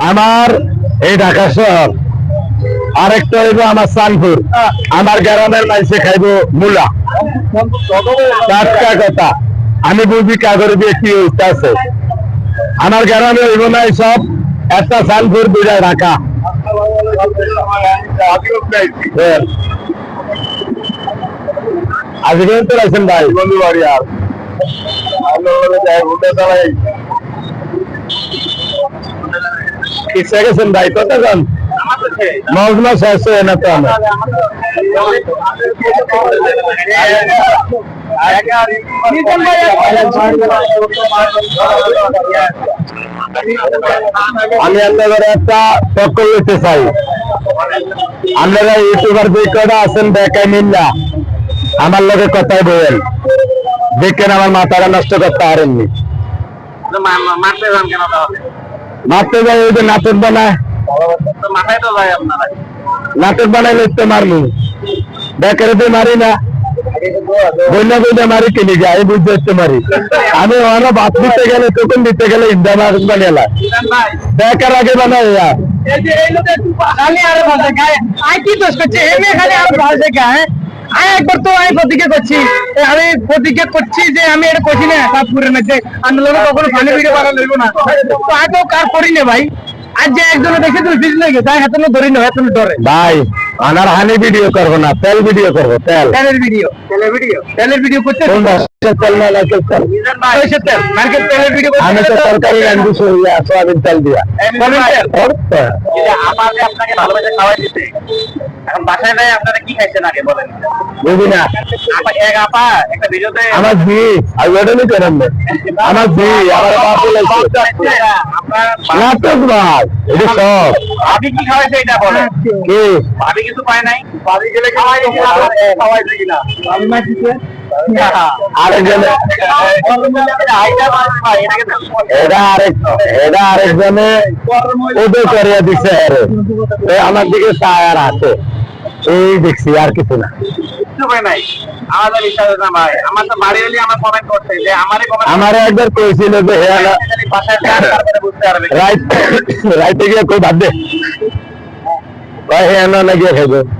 আমার এই ঢাকা শহর। আরেকটা হইব আমার সানপুর। আমার গ্রামের মানুষে খাইব মূলা। টাটকা কথা। আমি বুঝি কাগরে দিয়ে কি আছে। আমার গ্রামে হইব না সব একটা সানপুর দুইটা ঢাকা। হ্যাঁ। আজকে তো রাখছেন ভাই। বন্ধু বাড়ি আর। গেছেন ভাই না তো আমার। আমি আপনাদের একটা টক্কর নিতে চাই। আপনারা ইউটিউবার যে কটা আছেন দেখাই মিল্লা আমার লোকে কথাই বলেন। দেখেন আমার মাথাটা নষ্ট করতে পারেননি। মারতে যান কেন তাহলে? মারতে যাই ওই যে নাটক বানায়। তো মাথায় তো যায় আপনারা নাটক বানাইলে তো মারমু বেকারে তো মারি না। বন্যা বন্যা মারি কিনে যাই আমি বুঝতে হচ্ছে মারি। আমি ওরা ভাত দিতে গেলে, তখন দিতে গেলে ইন্দা মাছ বানিয়েলা বেকার আগে বানাই ইয়া এই যে এই লোকের খালি আরে ভাষা গায়ে আই কি দোষ করছে? এমনি খালি আরে ভাষা গায়ে আই একবার তো আমি প্রতিজ্ঞা করছি। আমি প্রতিজ্ঞা করছি যে আমি এটা করছি না সব পুরে না যে আন্দোলনে কখনো ফানি ভিডিও বানা লইব না। তো আই কার করি না ভাই? আর যে একজনে দেখে তুই ফিজ লাগে তাই হাতে ধরি না হাতে ডরে ভাই আনার হানি ভিডিও করব না তেল ভিডিও করব তেল। তেলের ভিডিও তেলের ভিডিও তেলের ভিডিও করতে আমি তো রান্ধি সরিয়া সোয়াবিন তেল দিয়া। ভিডিওতে আমার জি আর ওটা নিতে রাখবে আমার জি আমার বাপ বলেছে আপনার নাটক ভাই এটা সব। ভাবি কি খাওয়াইছে এটা বলেন। কি? ভাবি কিছু পায় নাই। ভাবি গেলে খাওয়াই খাওয়াইছে কিনা। দিছে আরেকজনে করিয়া দিছে আমার দিকে সায়ার আছে এই দেখছি আর কিছু না। আমার একবার কইছিল যে রাইটে গিয়ে কই বাদ দে। কয় হে না না গিয়ে খাইবে